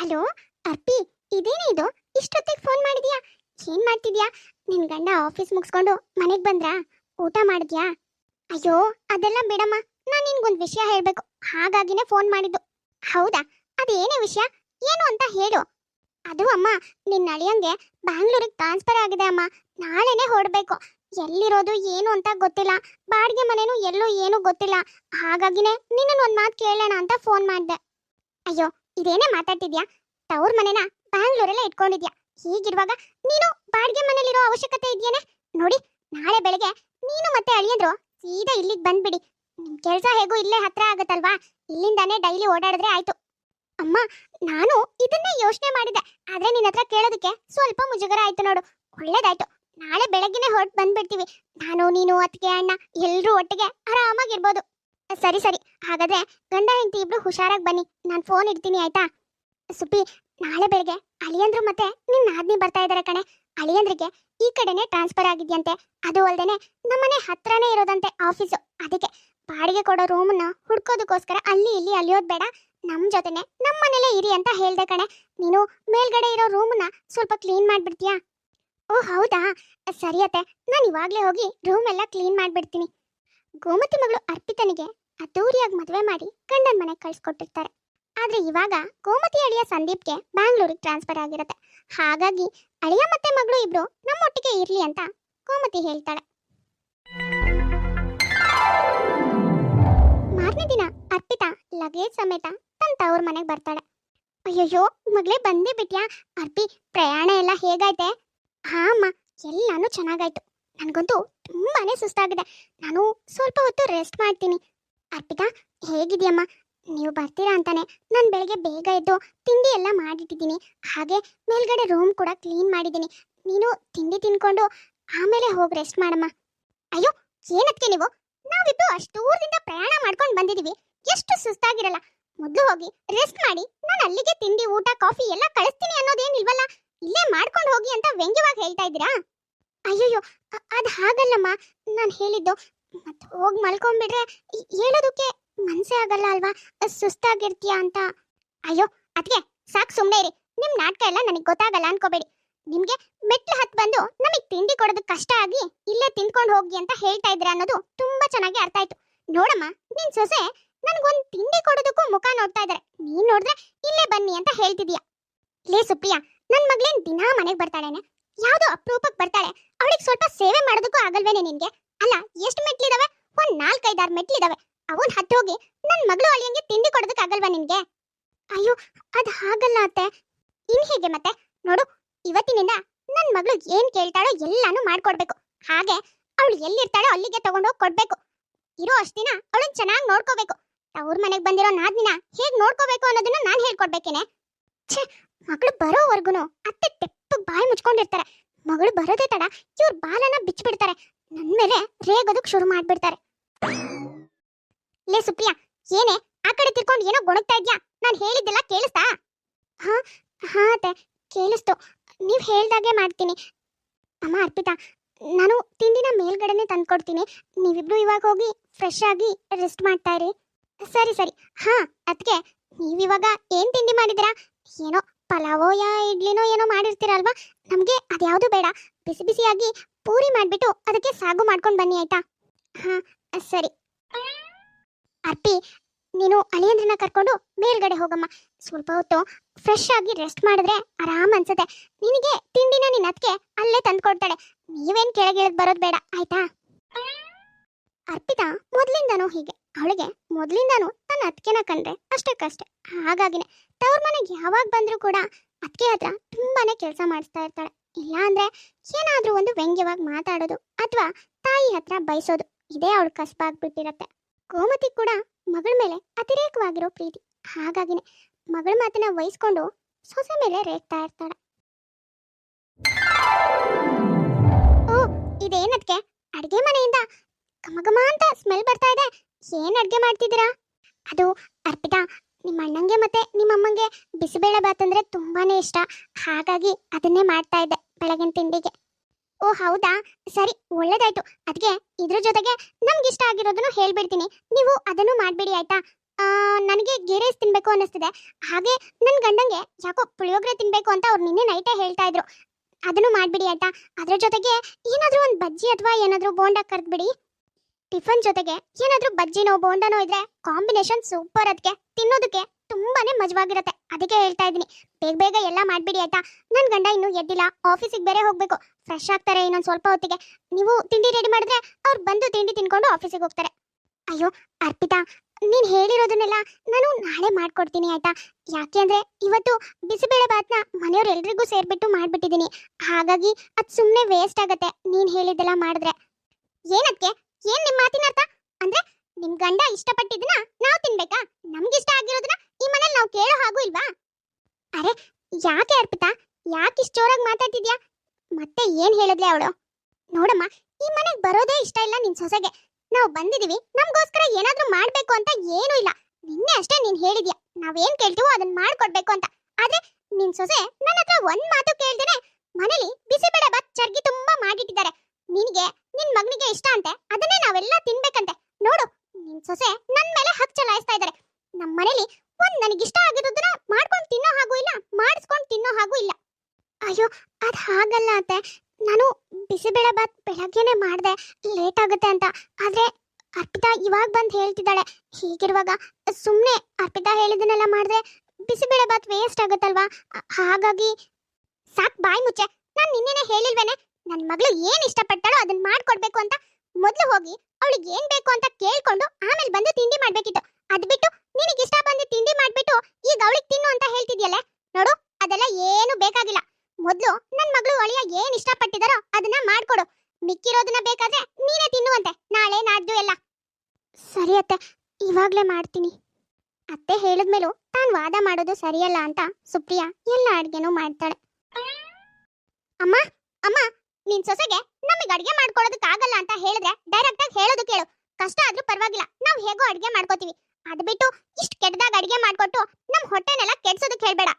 Hello, ಅರ್ಪಿ, ಇದೇನೇ ಇದು? ಇಷ್ಟೊತ್ತಿಗೆ phone ಮಾಡಿದ್ಯಾ? ಏನ್ ಮಾಡ್ತಿದ್ಯಾ? ನಿನ್ ಗಂಡ ಆಫೀಸ್ ಮುಗಿಸ್ಕೊಂಡು ಮನೆಗೆ ಬಂದ್ರಾ? ಊಟ ಮಾಡಿದ್ಯಾ? ಅಯ್ಯೋ, ಅದೆಲ್ಲ ಬಿಡಮ್ಮ. ನಾನು ನಿನ್ಗೊಂದ್ ವಿಷಯ ಹೇಳ್ಬೇಕು. ಹಾಗಾಗಿನೇ ಫೋನ್ ಮಾಡಿದ್ದು. ಹೌದಾ? ಅದೇನೇ ವಿಷಯ? ಏನು ಅಂತ ಹೇಳು. ಅದು ಅಮ್ಮ ನಿನ್ನ ಅಳಿಯಂಗೆ ಬ್ಯಾಂಗ್ಳೂರಿಗೆ ಟ್ರಾನ್ಸ್ಫರ್ ಆಗಿದೆ ಅಮ್ಮ. ನಾಳೆನೆ ಹೊರಡ್ಬೇಕು. ಎಲ್ಲಿರೋದು, ಏನು ಅಂತ ಗೊತ್ತಿಲ್ಲ. ಬಾಡಿಗೆ ಮನೇನು ಎಲ್ಲೂ ಏನು ಗೊತ್ತಿಲ್ಲ. ಹಾಗಾಗಿನೇ ನಿನ್ನನ್ನು ಒಂದು ಮಾತು ಕೇಳೋಣ ಅಂತ ಫೋನ್ ಮಾಡಿದೆ. ಅಯ್ಯೋ ಇದೇನೇ ಮಾತಾಡ್ತಿದ್ಯಾ? ತವ್ರ ಮನೆನ ಬ್ಯಾಂಗ್ಳೂರಲ್ಲೇ ಇಟ್ಕೊಂಡಿದ್ಯಾ? ಹೀಗಿರುವಾಗ ನೀನು ಬಾಡಿಗೆ ಮನೇಲಿರೋ ಅವಶ್ಯಕತೆ ಇದೆಯೇನೆ? ನೋಡಿ, ನಾಳೆ ಬೆಳಗ್ಗೆ ನೀನು ಮತ್ತೆ ಅಳಿಯಂದ್ರು ಸೀದಾ ಇಲ್ಲಿಗೆ ಬಂದ್ಬಿಡಿ. ನಿಮ್ ಕೆಲ್ಸ ಹೇಗೂ ಇಲ್ಲೇ ಹತ್ರ ಆಗತ್ತಲ್ವಾ? ಇಲ್ಲಿಂದಾನೇ ಡೈಲಿ ಓಡಾಡಿದ್ರೆ ಆಯ್ತು. ಅಮ್ಮ, ನಾನು ಇದನ್ನೇ ಯೋಚನೆ ಮಾಡಿದೆ ಆದ್ರೆ ನಿನ್ನ ಹತ್ರ ಕೇಳೋದಕ್ಕೆ ಸ್ವಲ್ಪ ಮುಜುಗರ ಆಯ್ತು ನೋಡು. ಒಳ್ಳೇದಾಯ್ತು. ನಾಳೆ ಬೆಳಗ್ಗೆನೆ ಹೊರಟು ಬಂದ್ಬಿಡ್ತೀವಿ. ನಾನು, ನೀನು, ಅತ್ತಿಗೆ, ಅಣ್ಣ ಎಲ್ಲರೂ ಒಟ್ಟಿಗೆ ಆರಾಮಾಗಿರ್ಬೋದು. ಸರಿ ಸರಿ. ಹಾಗಾದ್ರೆ ಗಂಡ ಹೆಂಡತಿ ಇಬ್ರು ಹುಷಾರಾಗಿ ಬನ್ನಿ. ನಾನು ಫೋನ್ ಇಡ್ತೀನಿ, ಆಯ್ತಾ? ಸುಬ್ಬಿ, ನಾಳೆ ಬೆಳಗ್ಗೆ ಅಳಿಯಂದ್ರು ಮತ್ತೆ ನಿನ್ನ ನಾದ್ನಿ ಬರ್ತಾ ಇದಾರೆ ಕಣೆ. ಅಳಿಯಂದ್ರಿಗೆ ಈ ಕಡೆನೆ ಟ್ರಾನ್ಸ್ಫರ್ ಆಗಿದ್ಯಂತೆ. ಅದು ಅಲ್ಲದೆ ನಮ್ಮನೆ ಹತ್ರನೇ ಇರೋದಂತೆ ಆಫೀಸು ಅದಕ್ಕೆ ಬಾಡಿಗೆ ಕೊಡೋ ರೂಮನ್ನ ಹುಡ್ಕೋದಕ್ಕೋಸ್ಕರ ಅಲ್ಲಿ ಇಲ್ಲಿ ಅಲಿಯೋದ್ ಬೇಡ. ನಮ್ ಜೊತೆನೆ ನಮ್ಮ ಇರಿ ಅಂತ ಹೇಳ್ದೆ ಕಣೆ. ನೀನು ಮೇಲ್ಗಡೆ ಇರೋ ರೂಮನ್ನ ಸ್ವಲ್ಪ ಕ್ಲೀನ್ ಮಾಡಿಬಿಡ್ತೀಯಾ? ಓ, ಹೌದಾ? ಸರಿಯತ್ತೆ ನಾನು ಇವಾಗ್ಲೇ ಹೋಗಿ ರೂಮ್ ಎಲ್ಲ ಕ್ಲೀನ್ ಮಾಡಿಬಿಡ್ತೀನಿ. ಗೋಮತಿ ಮಗಳು ಅರ್ಪಿತನಿಗೆ ಅದ್ದೂರಿಯಾಗಿ ಮದುವೆ ಮಾಡಿ ಗಂಡನ ಮನೆಗೆ ಕಳಿಸ್ಕೊಟ್ಟಿರ್ತಾರೆ. ಆದ್ರೆ ಇವಾಗ ಗೋಮತಿ ಅಳಿಯ ಸಂದೀಪ್ಗೆ ಬ್ಯಾಂಗ್ಳೂರಿಗೆ ಟ್ರಾನ್ಸ್ಫರ್ ಆಗಿರುತ್ತೆ. ಹಾಗಾಗಿ ಅಳಿಯ ಮತ್ತೆ ಮಗಳು ಇಬ್ರು ನಮ್ಮೊಟ್ಟಿಗೆ ಇರ್ಲಿ ಅಂತ ಗೋಮತಿ ಹೇಳ್ತಾಳೆ. ಮಾರನೇ ದಿನ ಅರ್ಪಿತಾ ಲಗೇಜ್ ಸಮೇತ ತನ್ನ ತವ್ರ ಮನೆಗೆ ಬರ್ತಾಳೆ. ಅಯ್ಯಯ್ಯೋ, ಮಗಳೇ ಬಂದೇ ಬಿಟ್ಯಾ? ಅರ್ಪಿ, ಪ್ರಯಾಣ ಎಲ್ಲ ಹೇಗಾಯ್ತೆ? ಹಾ, ಅಮ್ಮ, ಎಲ್ಲಾನು ಚೆನ್ನಾಗಾಯ್ತು. ನನಗಂತೂ ತುಂಬಾನೇ ಸುಸ್ತಾಗಿದೆ. ನಾನು ಸ್ವಲ್ಪ ಹೊತ್ತು ರೆಸ್ಟ್ ಮಾಡ್ತೀನಿ. ಅರ್ಪಿತಾ ಹೇಗಿದೆಯಮ್ಮ ನೀವು ಬರ್ತೀರಾ ಅಂತಾನೆ ನಾನು ಬೆಳಗ್ಗೆ ಬೇಗ ಎದ್ದು ತಿಂಡಿ ಎಲ್ಲ ಮಾಡಿಟ್ಟಿದ್ದೀನಿ. ಹಾಗೆ ಮೇಲ್ಗಡೆ ರೂಮ್ ಕೂಡ ಕ್ಲೀನ್ ಮಾಡಿದ್ದೀನಿ. ನೀನು ತಿಂಡಿ ತಿನ್ಕೊಂಡು ಆಮೇಲೆ ಹೋಗಿ ರೆಸ್ಟ್ ಮಾಡಮ್ಮ. ಅಯ್ಯೋ ಏನಕ್ಕೆ ನೀವು? ನಾವಿಬ್ರು ಅಷ್ಟು ಪ್ರಯಾಣ ಮಾಡ್ಕೊಂಡು ಬಂದಿದ್ದೀವಿ ಎಷ್ಟು ಸುಸ್ತಾಗಿರಲ್ಲ. ಮೊದಲು ಹೋಗಿ ರೆಸ್ಟ್ ಮಾಡಿ, ನಾನು ಅಲ್ಲಿಗೆ ತಿಂಡಿ, ಊಟ ಕಾಫಿ ಎಲ್ಲ ಕಳಿಸ್ತೀನಿ ಅನ್ನೋದೇನಿಲ್ವಲ್ಲ? ಇಲ್ಲೇ ಮಾಡ್ಕೊಂಡು ಹೋಗಿ ಅಂತ ವ್ಯಂಗ್ಯವಾಗಿ ಹೇಳ್ತಾ ಇದ್ದೀರಾ? ಅಯ್ಯಯ್ಯೋ ಅದು ಅದ್ ಹಾಗಲ್ಲಮ್ಮ. ನಾನು ಹೇಳಿದ್ದು ಮತ್ತೆ ಹೋಗಿ ಮಲ್ಕೊಂಡ್ಬಿಟ್ರೆ ಹೇಳೋದಕ್ಕೆ ಮನ್ಸೇ ಆಗಲ್ಲ ಅಲ್ವಾ? ಸುಸ್ತಾಗಿರ್ತೀಯ ಅಂತ? ಅಯ್ಯೋ ಅದಕ್ಕೆ ಸಾಕು ಸುಮ್ಮನೆ ಇರಿ. ನಿಮ್ಮ ನಾಟಕ ಎಲ್ಲ ನನಗೆ ಗೊತ್ತಾಗಲ್ಲ ಅನ್ಕೋಬೇಡಿ. ನಿಮಗೆ ಮೆಟ್ಲು ಹತ್ತು ಬಂದು ನಮಗೆ ತಿಂಡಿ ಕೊಡೋದು ಕಷ್ಟ ಆಗಿ ಇಲ್ಲೇ ತಿಂದ್ಕೊಂಡು ಹೋಗಿ ಅಂತ ಹೇಳ್ತಾ ಇದ್ರ ಅನ್ನೋದು ತುಂಬಾ ಚೆನ್ನಾಗಿ ಅರ್ಥ ಆಯ್ತು. ನೋಡಮ್ಮ, ನಿನ್ ಸೊಸೆ ನನ್ಗೊಂದ್ ತಿಂಡಿ ಕೊಡೋದಕ್ಕೂ ಮುಖ ನೋಡ್ತಾ ಇದಾರೆ. ನೀನ್ ನೋಡಿದ್ರೆ ಇಲ್ಲೇ ಬನ್ನಿ ಅಂತ ಹೇಳ್ತಿದೀಯ. ಲೇ ಸುಪ್ರಿಯಾ, ನನ್ ಮಗ್ಳೇನ್ ದಿನಾ ಮನೆಗೆ ಬರ್ತಾಳೇನೆ? ಯಾವ್ದೋ ಅಪ್ರೂಪಕ್ಕೆ ಬರ್ತಾಳೆ. ಅವಳಿಗೆ ಸ್ವಲ್ಪ ಸೇವೆ ಮಾಡೋದಕ್ಕೂ ಆಗಲ್ವೇನೆ ನಿನ್ಗೆ? ಅಲ್ಲ, ಎಷ್ಟು ಮೆಟ್ಲಿದಾವೆ? ಒಂದ್ ನಾಲ್ಕೈದಾರು ಮೆಟ್ಲಿದಾವೆ. ಅವನ್ ಹತ್ತು ಹೋಗಿ ನನ್ ಮಗಳು ಅಳಿಯಂಗೆ ತಿಂಡಿ ಕೊಡೋದಕ್ಕೆ ಆಗಲ್ವಾ ನಿನ್ಗೆ? ಅಯ್ಯೋ, ಅದ್ ಹಾಗಲ್ಲ ಅತ್ತೆ. ಇನ್ ಹೇಗೆ ಮತ್ತೆ? ನೋಡು, ಇವತ್ತಿನಿಂದ ನನ್ ಮಗಳು ಏನ್ ಕೇಳ್ತಾಳೋ ಎಲ್ಲಾನು ಮಾಡ್ಕೊಡ್ಬೇಕು. ಹಾಗೆ ಅವಳು ಎಲ್ಲಿರ್ತಾಳೋ ಅಲ್ಲಿಗೆ ತಗೊಂಡೋಗಿ ಕೊಡ್ಬೇಕು. ಇರೋ ಅಷ್ಟ್ ದಿನ ಅವಳನ್ನ ಚೆನ್ನಾಗಿ ನೋಡ್ಕೋಬೇಕು. ಅವ್ರ ಮನೆಗ್ ಬಂದಿರೋ ನಾದ್ನಿನ ಹೇಗ್ ನೋಡ್ಕೋಬೇಕು ಅನ್ನೋದನ್ನ ನಾನ್ ಹೇಳ್ಕೊಡ್ಬೇಕೇನೆ. ಛೇ, ಮಗಳು ಬರೋವರ್ಗುನು ಅತ್ತೆ ತೆಪ್ಪಗ್ ಬಾಯಿ ಮುಚ್ಕೊಂಡಿರ್ತಾರೆ. ಮಗಳು ಬರೋದೇ ತಡ, ಇವ್ರ ಬಾಲನ ಬಿಚ್ಚಿಬಿಡ್ತಾರೆ ನನ್ ಮೇಲೆ ರೇಗೋದಕ್ ಶುರು ಮಾಡ್ಬಿಡ್ತಾರೆ. ಲೇ ಸುಪ್ರಿಯಾ, ಏನೇ, ಆ ಕಡೆ ತಿರ್ಕೊಂಡು ಏನೋ ಗೊಣಗ್ತಾ ಇದ್ಯಾ? ನಾನ್ ಹೇಳಿದ್ದೆಲ್ಲ ಕೇಳಿಸ್ತಾ? ಹಾ ಹಾ ಅತ್ತೆ, ಕೇಳಿಸ್ತು. ನೀವ್ ಹೇಳ್ದಾಗೆ ಮಾಡ್ತೀನಿ. ಅಮ್ಮ, ಅರ್ಪಿತಾ, ನಾನು ತಿಂಡಿನ ಮೇಲ್ಗಡೆನೆ ತಂದ್ಕೊಡ್ತೀನಿ. ನೀವಿಬ್ರು ಇವಾಗ ಹೋಗಿ ಫ್ರೆಶ್ ಆಗಿ ರೆಸ್ಟ್ ಮಾಡ್ತಾ ಇರಿ. ಸರಿ ಸರಿ. ಹಾ ಅದಕ್ಕೆ ನೀವಿವಾಗ ಏನ್ ತಿಂಡಿ ಮಾಡಿದಿರಾ ಏನೋ ಪಲಾವೋ ಯಾ, ಇಡ್ಲಿನೋ ಏನೋ ಮಾಡಿರ್ತೀರಲ್ವಾ? ನಮ್ಗೆ ಅದ್ಯಾವುದು ಬೇಡ. ಬಿಸಿ ಬಿಸಿಯಾಗಿ ಪೂರಿ ಮಾಡಿಬಿಟ್ಟು ಅದಕ್ಕೆ ಸಾಗು ಮಾಡ್ಕೊಂಡು ಬನ್ನಿ, ಆಯ್ತಾ? ಹಾ, ಸರಿ. ಅರ್ಪಿ ನೀನು ಅಳಿಯಂದ್ರನ್ನ ಕರ್ಕೊಂಡು ಮೇಲ್ಗಡೆ ಹೋಗಮ್ಮ. ಸ್ವಲ್ಪ ಹೊತ್ತು ಫ್ರೆಶ್ ಆಗಿ ರೆಸ್ಟ್ ಮಾಡಿದ್ರೆ ಆರಾಮ್ ಅನ್ಸುತ್ತೆ. ನಿನಗೆ ತಿಂಡಿನ ನಿನ್ನ ಅದಕ್ಕೆ ಅಲ್ಲೇ ತಂದು ಕೊಡ್ತಾಳೆ. ನೀವೇನ್ ಕೆಳಗಿಳದ್ ಬರೋದು ಬೇಡ, ಆಯ್ತಾ? ಅರ್ಪಿತಾ ಮೊದ್ಲಿಂದಾನು ಹೀಗೆ. ಅವಳಿಗೆ ಮೊದ್ಲಿಂದಾನು ತನ್ನ ಅತ್ಕೆನ ಕಂಡ್ರೆ ಅಷ್ಟಕ್ಕಷ್ಟೆ. ಹಾಗಾಗಿನೇ ತವ್ರ ಮನೆಗೆ ಯಾವಾಗ ಬಂದ್ರೂ ಕೂಡ ಅತ್ಕೆ ಹತ್ರ ತುಂಬಾನೇ ಕೆಲಸ ಮಾಡಿಸ್ತಾ ಇರ್ತಾಳೆ. ಇಲ್ಲ ಅಂದ್ರೆ ಏನಾದ್ರೂ ಒಂದು ವ್ಯಂಗ್ಯವಾಗಿ ಮಾತಾಡೋದು ಅಥವಾ ತಾಯಿ ಹತ್ರ ಬಯಸೋದು, ಇದೇ ಅವಳು ಕಸಬಾಗ್ಬಿಟ್ಟಿರತ್ತೆ ಗೋಮತಿ ಕೂಡ ಮಗಳ ಮೇಲೆ ಅತಿರೇಕವಾಗಿರೋ ಪ್ರೀತಿ. ಹಾಗಾಗಿನೇ ಮಗಳ ಮಾತನ್ನ ವಹಿಸ್ಕೊಂಡು ಸೊಸೆ ಮೇಲೆ ರೇಗ್ತಾ ಇರ್ತಾಳೆ. ಓ, ಇದೇನದ್ಕೆ? ಅಡ್ಗೆ ಮನೆಯಿಂದ ಘಮಘಮ ಅಂತ ಸ್ಮೆಲ್ ಬರ್ತಾ ಇದೆ. ಏನ್ ಅಡ್ಗೆ ಮಾಡ್ತಿದ್ದೀರಾ? ಅದು ಅರ್ಪಿತಾ ನಿಮ್ಮ ಅಣ್ಣಂಗೆ ಮತ್ತೆ ನಿಮ್ಮ ಅಮ್ಮಂಗೆ ಬಿಸಿಬೇಳೆ ಬಾತ್ ಅಂದ್ರೆ ತುಂಬಾನೇ ಇಷ್ಟ. ಹಾಗಾಗಿ ಅದನ್ನೇ ಮಾಡ್ತಾ ಇದ್ದೆ ಬೆಳಗಿನ ತಿಂಡಿಗೆ. ಓ ಹೌದಾ? ಸರಿ, ಒಳ್ಳೇದಾಯ್ತು. ಅದಕ್ಕೆ ಇದ್ರ ಜೊತೆಗೆ ನಮ್ಗೆ ಇಷ್ಟ ಆಗಿರೋದನ್ನು ಹೇಳ್ಬಿಡ್ತೀನಿ. ನೀವು ಅದನ್ನು ಮಾಡ್ಬಿಡಿ, ಆಯ್ತಾ? ನನಗೆ ಗೀ ರೈಸ್ ತಿನ್ಬೇಕು ಅನ್ನಿಸ್ತಿದೆ. ಹಾಗೆ ನನ್ನ ಗಂಡಂಗೆ ಯಾಕೋ ಪುಳಿಯೋಗರೆ ತಿನ್ಬೇಕು ಅಂತ ಅವ್ರು ನಿನ್ನೆ ನೈಟೇ ಹೇಳ್ತಾ ಇದ್ರು. ಅದನ್ನು ಮಾಡ್ಬಿಡಿ, ಆಯ್ತಾ? ಅದ್ರ ಜೊತೆಗೆ ಏನಾದರೂ ಒಂದು ಬಜ್ಜಿ ಅಥವಾ ಏನಾದ್ರೂ ಬೋಂಡ ಕರ್ದ್ಬಿಡಿ. ಟಿಫನ್ ಜೊತೆಗೆ ಏನಾದ್ರೂ ಬಜ್ಜಿನೋ ಬೋಂಡನೋ ಇದ್ರೆ ಕಾಂಬಿನೇಷನ್ ಸೂಪರ್ ಅದಕ್ಕೆ ತಿನ್ನೋದಕ್ಕೆ ತುಂಬಾನೇ ಮಜವಾಗಿರುತ್ತೆ. ಅದಕ್ಕೆ ಹೇಳ್ತಾ ಇದ್ದೀನಿ. ಬೇಗ ಬೇಗ ಎಲ್ಲ ಮಾಡ್ಬಿಡಿ ಆಯ್ತಾ? ನನ್ನ ಗಂಡ ಇನ್ನೂ ಎದ್ದಿಲ್ಲ. ಆಫೀಸಿಗೆ ಬೇರೆ ಹೋಗ್ಬೇಕು. ಫ್ರೆಶ್ ಆಗ್ತಾರೆ ಇನ್ನೊಂದು ಸ್ವಲ್ಪ ಹೊತ್ತಿಗೆ. ನೀವು ತಿಂಡಿ ರೆಡಿ ಮಾಡಿದ್ರೆ ಅವ್ರು ಬಂದು ತಿಂಡಿ ತಿನ್ಕೊಂಡು ಆಫೀಸಿಗೆ ಹೋಗ್ತಾರೆ. ಅಯ್ಯೋ, ಅರ್ಪಿತಾ, ನೀನ್ ಹೇಳಿರೋದನ್ನೆಲ್ಲ ನಾನು ನಾಳೆ ಮಾಡ್ಕೊಡ್ತೀನಿ ಆಯ್ತಾ? ಯಾಕೆ ಅಂದ್ರೆ ಇವತ್ತು ಬಿಸಿಬೇಳೆ ಬಾತ್ನ ಮನೆಯವ್ರೆಲ್ರಿಗೂ ಸೇರ್ಬಿಟ್ಟು ಮಾಡ್ಬಿಟ್ಟಿದ್ದೀನಿ. ಹಾಗಾಗಿ ಅದ್ ಸುಮ್ಮನೆ ವೇಸ್ಟ್ ಆಗತ್ತೆ ನೀನ್ ಹೇಳಿದ್ದೆಲ್ಲ ಮಾಡಿದ್ರೆ. ಏನಕ್ಕೆ ಏನ್ ನಿಮ್ ಮಾತಿನ ಅರ್ಥ? ಅಂದ್ರೆ ನಿಮ್ ಗಂಡ ಇಷ್ಟಪಟ್ಟಿದ್ದನ್ನ ನಾವು ತಿನ್ಬೇಕಾ? ನಮ್ಗಿಷ್ಟ ಆಗಿರೋದನ್ನ ಈ ಮನೇಲಿ ನಾವು ಕೇಳೋ ಹಾಗೂ ಇಲ್ವಾ? ಅರೆ, ಯಾಕೆ ಅರ್ಪಿತಾ? ಯಾಕೆ ಇಷ್ಟು ಜೋರಾಗಿ ಮಾತಾಡ್ತಿದ್ಯಾ? ಮತ್ತೆ ಏನ್ ಹೇಳಿದ್ಲೆ ಅವಳು? ನೋಡಮ್ಮ, ಈ ಮನೆಗೆ ಬರೋದೇ ಇಷ್ಟ ಇಲ್ಲ ನಿನ್ ಸೊಸೆಗೆ. ನಾವು ಬಂದಿದೀವಿ, ನಮ್ಗೋಸ್ಕರ ಏನಾದ್ರೂ ಮಾಡ್ಬೇಕು ಅಂತ ಏನೂ ಇಲ್ಲ. ನಿನ್ನೆ ಅಷ್ಟೇ ನೀನ್ ಹೇಳಿದ್ಯಾ, ನಾವೇನ್ ಕೇಳ್ತೀವೋ ಅದನ್ನ ಮಾಡ್ಕೊಡ್ಬೇಕು ಅಂತ. ಆದ್ರೆ ನಿನ್ ಸೊಸೆ ನನ್ನ ಹತ್ರ ಒಂದ್ ಮಾತು ಕೇಳ್ದೇನೆ ಮನೇಲಿ ಬಿಸಿಬೇಡ ಬಾತ್ ಚರ್ಗಿ ತುಂಬಾ ಮಗನಿಗೆ ಇಷ್ಟ ಅಂತೆ, ಅದನ್ನೇ ನಾವೆಲ್ಲ ತಿನ್ಬೇಕಂತೆ. ನೋಡು, ನಿನ್ ಸೊಸೆ ನನ್ ಮೇಲೆ ಹಕ್ ಚಲಾಯಿಸ್ತಾ ಇದ್ದಾರೆ ನಮ್ ಮನೇಲಿ ಒಂದ್ ನನಗಿಷ್ಟ ಆಗಿರೋದನ್ನ ಮಾಡ್ಕೊಂಡು ತಿನ್ನೋ ಹಾಗೂ ಇಲ್ಲ, ಮಾಡಿಸ್ಕೊಂಡು ತಿನ್ನೋ ಹಾಗೂ ಇಲ್ಲ. ಅಯ್ಯೋ, ಅದ್ ಹಾಗಲ್ಲ ಅಂತೆ ನಾನು ಬಿಸಿಬೇಳೆ ಬಾತ್ ಬೆಳಗ್ಗೆನೆ ಮಾಡ್ದೆ, ಲೇಟ್ ಆಗುತ್ತೆ ಅಂತ. ಆದ್ರೆ ಅರ್ಪಿತಾ ಇವಾಗ ಬಂದು ಹೇಳ್ತಿದ್ದಾಳೆ. ಹೀಗಿರುವಾಗ ಸುಮ್ಮನೆ ಅರ್ಪಿತಾ ಹೇಳಿದನ್ನೆಲ್ಲ ಮಾಡ್ದೆ, ಬಿಸಿಬೇಳೆ ಬಾತ್ ವೇಸ್ಟ್ ಆಗುತ್ತಲ್ವಾ? ಹಾಗಾಗಿ ಸಾಕ್ ಬಾಯ್ ಮುಚ್ಚೆ. ನಾನು ನಿನ್ನೆನೆ ಹೇಳಿಲ್ವೇನೆ ನನ್ನ ಮಗಳು ಏನ್ ಇಷ್ಟಪಡ್ತಾಳೋ ಅದನ್ನ ಮಾಡ್ಕೊಡ್ಬೇಕು ಅಂತ ಮೊದಲು ಹೋಗಿ ಅವಳಿಗೆ ಏನ್ ಬೇಕು ಅಂತ ಕೇಳ್ಕೊಂಡು ಆಮೇಲೆ ಬಂದು ತಿಂಡಿ ಮಾಡ್ಬೇಕಿತ್ತು. ಅದ್ ಬಿಟ್ಟು ನಿನಗೆ ಇಷ್ಟ ಬಂದು ತಿಂಡಿ ಮಾಡ್ಬಿಟ್ಟು ಈಗ ಅವಳಿಗೆ ತಿನ್ನು ಅಂತ ಹೇಳ್ತಿದ್ಯಲ್ಲ? ನೋಡು, ಅದೆಲ್ಲ ಏನು ಬೇಕಾಗಿಲ್ಲ. ಮೊದಲು ನನ್ನ ಮಗಳು ಅಳಿಯ ಏನ್ ಇಷ್ಟಪಟ್ಟಿದಾರೋ ಅದನ್ನ ಮಾಡ್ಕೊಡು. ಮಿಕ್ಕಿರೋದನ್ನ ಬೇಕಾದ್ರೆ ನೀನೇ ತಿನ್ನುವಂತೆ, ನಾಳೆ, ನಾಡ್ದು ಎಲ್ಲ. ಸರಿ ಅತ್ತೆ, ಇವಾಗ್ಲೇ ಮಾಡ್ತೀನಿ. ಅತ್ತೆ ಹೇಳಿದ್ಮೇಲೂ ತಾನು ವಾದ ಮಾಡೋದು ಸರಿಯಲ್ಲ ಅಂತ ಸುಪ್ರಿಯಾ ಎಲ್ಲ ಅಡ್ಗೆನೂ ಮಾಡ್ತಾಳೆ ಅಮ್ಮ ಅಮ್ಮ ನಿನ್ ಸೊಸೆಗೆ ನಮಗೆ ಅಡ್ಗೆ ಮಾಡ್ಕೊಳ್ಳೋದಕ್ಕಾಗಲ್ಲ ಅಂತ ಹೇಳಿದ್ರೆ ಡೈರೆಕ್ಟ್ ಆಗಿ ಹೇಳೋದು ಕೇಳು ಕಷ್ಟ ಆದ್ರೂ ಪರವಾಗಿಲ್ಲ ನಾವು ಹೇಗೋ ಅಡ್ಗೆ ಮಾಡ್ಕೋತೀವಿ ಅದ್ ಬಿಟ್ಟು ಇಷ್ಟು ಕೆಟ್ಟದಾಗ ಅಡ್ಗೆ ಮಾಡ್ಕೊಟ್ಟು ನಮ್ ಹೊಟ್ಟೆನೆಲ್ಲ ಕೆಡ್ಸೋದಕ್ಕೆ ಹೇಳ್ಬೇಡ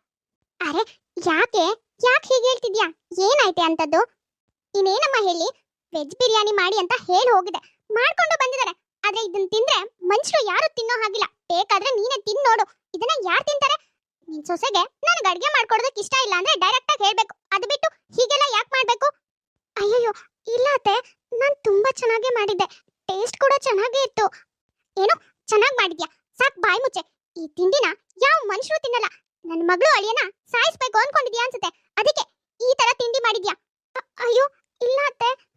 ಅರೆ ಯಾಕೆ ಹೇಳ್ತಿದ್ಯಾ ಏನಾಯ್ತೆ ಅಂತದ್ದು? ಇನ್ನೇನಮ್ಮ ಹೇಳಿ? ವೆಜ್ ಬಿರಿಯಾನಿ ಮಾಡಿ ಅಂತ ಹೇಳಿ ಹೋಗಿದೆ. ಮಾಡ್ಕೊಂಡು ಬಂದಿದ್ದಾರೆ. ಆದ್ರೆ ಇದನ್ನ ತಿಂದ್ರೆ ಮನುಷ್ಯರು ಯಾರು ತಿನ್ನೋ ಹಾಗಿಲ್ಲ. ಬೇಕಾದ್ರೆ ನೀನೇ ತಿನ್ ನೋಡು. ಇದನ್ನ ಯಾರು ತಿಂತಾರೆ? ನಿನ್ ಸೊಸೆಗೆ ನನಗೆ ಅಡ್ಗೆ ಮಾಡ್ಕೊಡೋದಕ್ಕೆ ಇಷ್ಟ ಇಲ್ಲ ಅಂದ್ರೆ ಡೈರೆಕ್ಟ್ ಆಗಿ ಹೇಳ್ಬೇಕು. ಅದು ಬಿಟ್ಟು ಹೀಗೆಲ್ಲ ಯಾಕೆ ಮಾಡ್ಬೇಕು? ಅಯ್ಯಯ್ಯೋ, ಇಲ್ಲ ಅತ್ತೆ. ನಾನ್ ತುಂಬಾ ಚೆನ್ನಾಗಿ ಮಾಡಿದ್ದೆ. ಟೇಸ್ಟ್ ಕೂಡ ಚೆನ್ನಾಗೇ ಇತ್ತು. ಏನು ಚೆನ್ನಾಗಿ ಮಾಡಿದ್ಯಾ? ಸಾಕ್ ಬಾಯಿ ಮುಚ್ಚೆ. ಈ ತಿಂಡಿನ ಯಾವ ಮನುಷ್ಯರು ತಿನ್ನಲ್ಲ. ನನ್ನ ಮಗಳು ಅಳಿಯನ ಸಾಯಿಸ್ಬೇಕು ಅನ್ಕೊಂಡಿದ್ಯಾ ಅನ್ಸುತ್ತೆ. ಅದಕ್ಕೆ ಈ ತರ ತಿಂಡಿ ಮಾಡಿದ್ಯಾ? ಅ- ಅಯ್ಯೋ ಇಲ್ಲ ಅತ್ತೆ.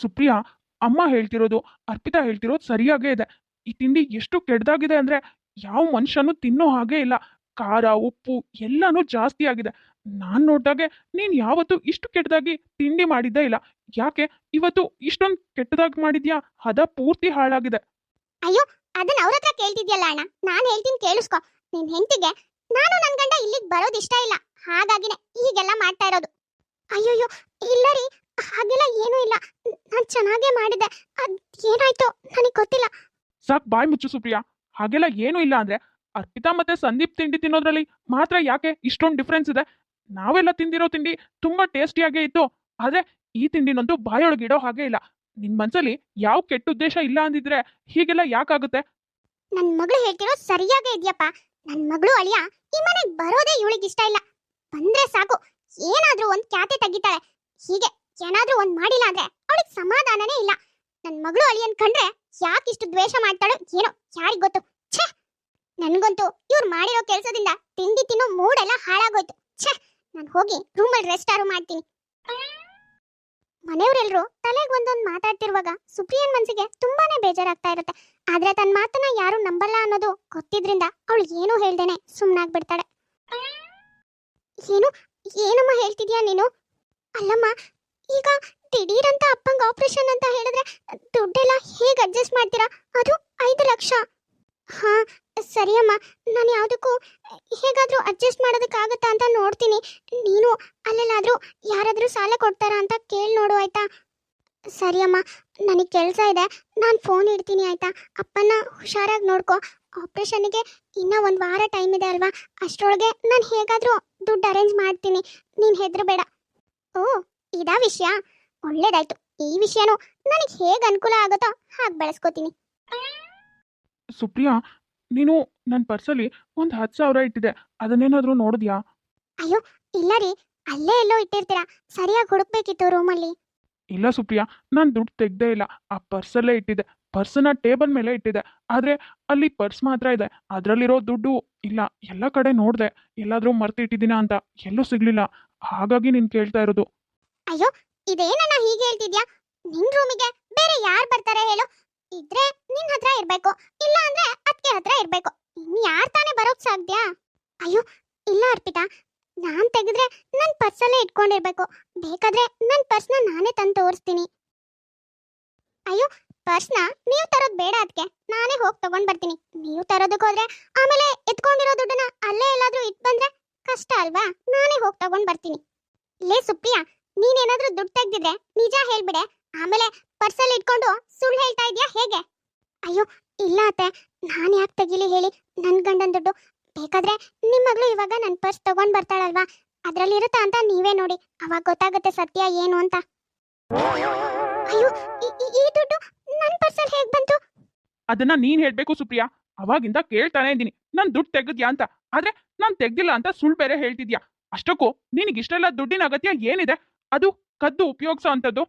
ಸುಪ್ರಿಯಾ ಅಮ್ಮ ಹೇಳ್ತಿರೋದು ಅರ್ಪಿತಾ ಹೇಳ್ತಿರೋದು ಸರಿಯಾಗೇ ಇದೆ. ಈ ತಿಂಡಿ ಎಷ್ಟು ಕೆಡ್ದಾಗಿದೆ ಅಂದ್ರೆ ಯಾವ ಮನುಷ್ಯನೂ ತಿನ್ನೋ ಹಾಗೆ ಇಲ್ಲ. ಖಾರ ಉಪ್ಪು ಎಲ್ಲಾನು ಜಾಸ್ತಿ ಆಗಿದೆ. ನಾನ್ ನೋಡ್ದಾಗೆ ನೀನ್ ಯಾವತ್ತು ಇಷ್ಟು ಕೆಟ್ಟದಾಗಿ ತಿಂಡಿ ಮಾಡಿದ್ದೇ ಇಲ್ಲ. ಯಾಕೆ? ಇವತ್ತು ಇಷ್ಟೊಂದು ಕೆಟ್ಟದಾಗಿ ಮಾಡಿದ್ಯಾ? ಹದ ಪೂರ್ತಿ ಹಾಳಾಗಿದೆ. ಅಯ್ಯೋ ಅದನ್ನ ಅವ್ರ ಹತ್ರ ಕೇಳ್ತಿದ್ಯಲ್ಲ ಅಣ್ಣ? ನಾನ್ ಹೇಳ್ತೀನಿ ಕೇಳಿಸ್ಕೊ. ನಿನ್ ಹೆಂಡತಿಗೆ ನಾನು ನನ್ ಗಂಡ ಇಲ್ಲಿಗೆ ಬರೋದ್ ಇಷ್ಟ ಇಲ್ಲ. ಹಾಗಾಗಿನೇ ಈಗೆಲ್ಲ ಮಾಡ್ತಾ ಇರೋದು. ಅಯ್ಯಯ್ಯೋ ಇಲ್ಲ ರೀ ಹಾಗೆಲ್ಲ ಏನೂ ಇಲ್ಲ. ನಾನು ಚೆನ್ನಾಗೇ ಮಾಡಿದೆ. ಅದ್ ಏನಾಯ್ತು ನನಗ್ ಗೊತ್ತಿಲ್ಲ. ಸಾಕ್ ಬಾಯ್ ಮುಚ್ಚು ಸುಪ್ರಿಯಾ. ಹಾಗೆಲ್ಲ ಏನೂ ಇಲ್ಲ ಅಂದ್ರೆ ಅರ್ಪಿತಾ ಮತ್ತೆ ಸಂದೀಪ್ ತಿಂಡಿ ತಿನ್ನೋದ್ರಲ್ಲಿ ಮಾತ್ರ ಯಾಕೆ ಇಷ್ಟೊಂದು ಡಿಫ್ರೆನ್ಸ್ ಇದೆ? ನಾವೆಲ್ಲ ತಿಂದಿರೋ ತಿಂಡಿ ತುಂಬಾ ಟೇಸ್ಟಿಯಾಗೇ ಇತ್ತು. ಆದ್ರೆ ಈ ತಿಂಡಿನಂತೂ ಬಾಯೊಳಗಿಡೋ ಹಾಗೆ ಇಲ್ಲ. ನಿನ್ ಮನ್ಸಲ್ಲಿ ಯಾವ ಕೆಟ್ಟ ಉದ್ದೇಶ ಇಲ್ಲ ಅಂದಿದ್ರೆ ಹೀಗೆಲ್ಲ ಯಾಕಾಗುತ್ತೆ? ನನ್ ಮಗಳು ಹೇಳ್ತಿರೋ ಸರಿಯಾಗೇ ಇದ್ಯಪ್ಪ. ನನ್ ಮಗಳು ಅಳಿಯ ಈ ಮನೆಗ್ ಬರೋದೇ ಇವಳಿಗೆ ಇಷ್ಟ ಇಲ್ಲ. ಬಂದ್ರೆ ಸಾಕು. ಏನಾದ್ರೂ ಒಂದ್ ಖ್ಯಾತೆ ತೆಗಿತಾಳೆ. ಹೀಗೆ ಏನಾದ್ರೂ ಒಂದ್ ಮಾಡಿಲ್ಲ ಅಂದ್ರೆ ಅವಳಿಗೆ ಸಮಾಧಾನನೇ ಇಲ್ಲ. ನನ್ ಮಗಳು ಅಳಿಯನ್ ಕಂಡ್ರೆ ಇಷ್ಟು ದ್ವೇಷ ಮಾಡ್ತಾಳೋ ಏನೋ ಯಾರಿಗ್ ಗೊತ್ತು? ಛೇ! ನನ್ಗಂತೂ ಇವ್ರು ಮಾಡಿರೋ ಕೆಲ್ಸದಿಂದ ತಿಂಡಿ ತಿನ್ನೋ ಮೂಡೆಲ್ಲ ಹಾಳಾಗೋಯ್ತು. ಛೇ! ನಾನು ಹೋಗಿ ರೂಮಲ್ಲಿ ರೆಸ್ಟ್ ಆರು ಮಾಡ್ತೀನಿ. ಮನೆಯವರೆಲ್ಲರೂ ತಲೆಗೆ ಒಂದೊಂದು ಮಾತಾಡ್ತಿರುವಾಗ ಸುಪ್ರಿಯನ್ ಮನಸ್ಸಿಗೆ ತುಂಬಾನೇ ಬೇಜಾರಾಗ್ತಾ ಇರುತ್ತೆ. ಆದ್ರೆ ತನ್ನ ಮಾತನ್ನ ಯಾರು ನಂಬಲ್ಲ ಅನ್ನೋದು ಗೊತ್ತಿದ್ರಿಂದ ಅವಳು ಏನೂ ಹೇಳ್ದೇನೆ ಸುಮ್ಮನಾಗ್ಬಿಡ್ತಾಳೆ ಏನು, ಏನಮ್ಮ ಹೇಳ್ತಿದ್ಯಾ ನೀನು? ಅಲ್ಲಮ್ಮ, ಈಗ ದಿಢೀರಂತ ಅಪ್ಪಂಗ ಆಪರೇಷನ್ ಅಂತ ಹೇಳಿದ್ರೆ ದುಡ್ಡೆಲ್ಲ ಹೇಗೆ ಅಡ್ಜಸ್ಟ್ ಮಾಡ್ತೀರಾ? ಅದು ಐದು ಲಕ್ಷ. ಹಾ, ಸರಿಯಮ್ಮ, ನಾನು ಯಾವುದಕ್ಕೂ ಹೇಗಾದರೂ ಅಡ್ಜಸ್ಟ್ ಮಾಡೋದಕ್ಕಾಗತ್ತಾ ಅಂತ ನೋಡ್ತೀನಿ. ನೀನು ಅಲ್ಲೆಲ್ಲಾದರೂ ಯಾರಾದರೂ ಸಾಲ ಕೊಡ್ತಾರಾ ಅಂತ ಕೇಳಿ ನೋಡು, ಆಯ್ತಾ? ಸರಿಯಮ್ಮ, ನನಗೆ ಕೆಲಸ ಇದೆ. ನಾನು ಫೋನ್ ಇಡ್ತೀನಿ, ಆಯ್ತಾ? ಅಪ್ಪನ ಹುಷಾರಾಗಿ ನೋಡ್ಕೊ. ಆಪ್ರೇಷನ್ಗೆ ಇನ್ನೂ ಒಂದು ವಾರ ಟೈಮ್ ಇದೆ ಅಲ್ವಾ? ಅಷ್ಟರೊಳಗೆ ನಾನು ಹೇಗಾದರೂ ದುಡ್ಡು ಅರೇಂಜ್ ಮಾಡ್ತೀನಿ. ನೀನು ಹೆದರಬೇಡ. ಓ ಇದಾ ವಿಷಯ? ಒಳ್ಳೇದಾಯ್ತು. ಈ ವಿಷಯನೂ ನನಗೆ ಹೇಗೆ ಅನುಕೂಲ ಆಗುತ್ತೋ ಹಾಗೆ ಬಳಸ್ಕೋತೀನಿ. ಸುಪ್ರಿಯಾ ನೀನು ನನ್ನ ಪರ್ಸಲ್ಲಿ ಒಂದು ಹತ್ತು ಸಾವಿರ ಇಟ್ಟಿದೆ. ಅದನ್ನೇನಾದರೂ ನೋಡಿದ್ಯಾ? ಅಯ್ಯೋ ಇಲ್ಲ ರೀ. ಅಲ್ಲೇ ಎಲ್ಲೋ ಇಟ್ಟಿರ್ತೀರಾ? ಸರಿಯಾಗಿ ಹುಡುಕ್ಬೇಕಿತ್ತು ರೂಮಲ್ಲಿ ಇಲ್ಲ ಸುಪ್ರಿಯಾ ನಾನು ದುಡ್ಡು ತೆಗ್ದೇ ಇಲ್ಲ. ಆ ಪರ್ಸಲ್ಲೇ ಇಟ್ಟಿದ್ದೆ. ಪರ್ಸನ್ನ ಟೇಬಲ್ ಮೇಲೆ ಇಟ್ಟಿದೆ. ಆದರೆ ಅಲ್ಲಿ ಪರ್ಸ್ ಮಾತ್ರ ಇದೆ. ಅದರಲ್ಲಿರೋ ದುಡ್ಡು ಇಲ್ಲ. ಎಲ್ಲ ಕಡೆ ನೋಡಿದೆ. ಎಲ್ಲಾದರೂ ಮರ್ತಿಟ್ಟಿದ್ದೀನ ಅಂತ ಎಲ್ಲೂ ಸಿಗ್ಲಿಲ್ಲ. ಹಾಗಾಗಿ ನೀನು ಕೇಳ್ತಾ ಇರೋದು. ಅಯ್ಯೋ, ಇದೇನಣ್ಣ ಹೀಗೆ ಹೇಳ್ತಿದ್ಯಾ? ನಿನ್ ರೂಮಿಗೆ ಬೇರೆ ಯಾರು ಬರ್ತಾರೆ ಹೇಳು? ಇದ್ರೆ ನಿನ್ ಹತ್ರ ಇರ್ಬೇಕು. ಇಲ್ಲ ಅಂದ್ರೆ ಅದಕ್ಕೆ ಹತ್ರ ಇರ್ಬೇಕು. ಇನ್ ಯಾರ್ ತಾನೇ ಬರೋಕ್ ಸಾಧ್ಯ? ಅಯ್ಯೋ, ಇಲ್ಲ ಅರ್ಪಿತಾ. ನಾನ್ ತೆಗೆದ್ರೆ ನನ್ ಪರ್ಸಲ್ಲೇ ಇಟ್ಕೊಂಡಿರ್ಬೇಕು. ಬೇಕಾದ್ರೆ ನನ್ ಪರ್ಸ್ನ ನಾನೇ ತಂದು ತೋರಿಸ್ತೀನಿ. ಅಯ್ಯೋ ಪರ್ಸ್ನ ನೀವು ತರೋದು ಬೇಡ ಅದಕ್ಕೆ ನಾನೇ ಹೋಗಿ ತಗೊಂಡ್ ಬರ್ತೀನಿ. ನೀವು ತರೋದಕ್ಕೆ ಹೋದ್ರೆ ಆಮೇಲೆ ಎತ್ಕೊಂಡಿರೋ ದುಡ್ಡನ್ನ ಅಲ್ಲೇ ಎಲ್ಲಾದ್ರೂ ಇಟ್ ಬಂದ್ರೆ ಕಷ್ಟ ಅಲ್ವಾ? ನಾನೇ ಹೋಗಿ ತಗೊಂಡ್ ಬರ್ತೀನಿ. ಲೇ ಸುಪ್ರಿಯಾ, ನೀನೇನಾದ್ರೂ ದುಡ್ಡು ತೆಗ್ದಿದ್ರೆ ನಿಜ ಹೇಳ್ಬಿಡೆ. ಆಮೇಲೆ ಪರ್ಸಲ್ಲಿ ಇಟ್ಕೊಂಡು ಸುಳ್ಳು ಹೇಳ್ತಾ ಇದೆಯಾ ಹೇಗೆ? ಅಯ್ಯೋ, ಇಲ್ಲ ಅತ್ತೆ. ನಾನು ಯಾಕೆ ತೆಗಿಲಿ ಹೇಳಿ. ನನ್ನ ಗಂಡನ ದುಡ್ಡು ಬೇಕಾದ್ರೆ ನಿಮ್ಮ ಮಗಳು ಇವಾಗ ನನ್ನ ಪರ್ಸ್ ತಗೊಂಡ್ ಬರ್ತಾಳಲ್ವಾ? ಅದ್ರಲ್ಲಿರುತ್ತಾ ಅಂತ ನೀವೇ ನೋಡಿ. ಅವಾಗ ಗೊತ್ತಾಗುತ್ತೆ ಸತ್ಯ ಏನು ಅಂತ. ಅಯ್ಯೋ ಈ- ದುಡ್ಡು ನನ್ನ ಪರ್ಸಲ್ ಹೇಗ್ ಬಂತು? ಅದನ್ನ ನೀನ್ ಹೇಳ್ಬೇಕು ಸುಪ್ರಿಯಾ. ಅವಾಗಿಂದ ಕೇಳ್ತಾನೆ ಇದ್ದೀನಿ. ನಾನು ದುಡ್ಡು ತೆಗೆದ್ಯಾ ಅಂತ. ಆದ್ರೆ ನಾನು ತೆಗ್ದಿಲ್ಲ ಅಂತ ಸುಳ್ಳು ಬೇರೆ ಹೇಳ್ತಿದ್ಯಾ. ಅಷ್ಟಕ್ಕೂ ನಿನಗೆ ಇಷ್ಟೆಲ್ಲ ದುಡ್ಡಿನ ಅಗತ್ಯ ಏನಿದೆ? ಅದು ಕದ್ದು ಉಪಯೋಗಿಸೋ ಅಂತದ್ದು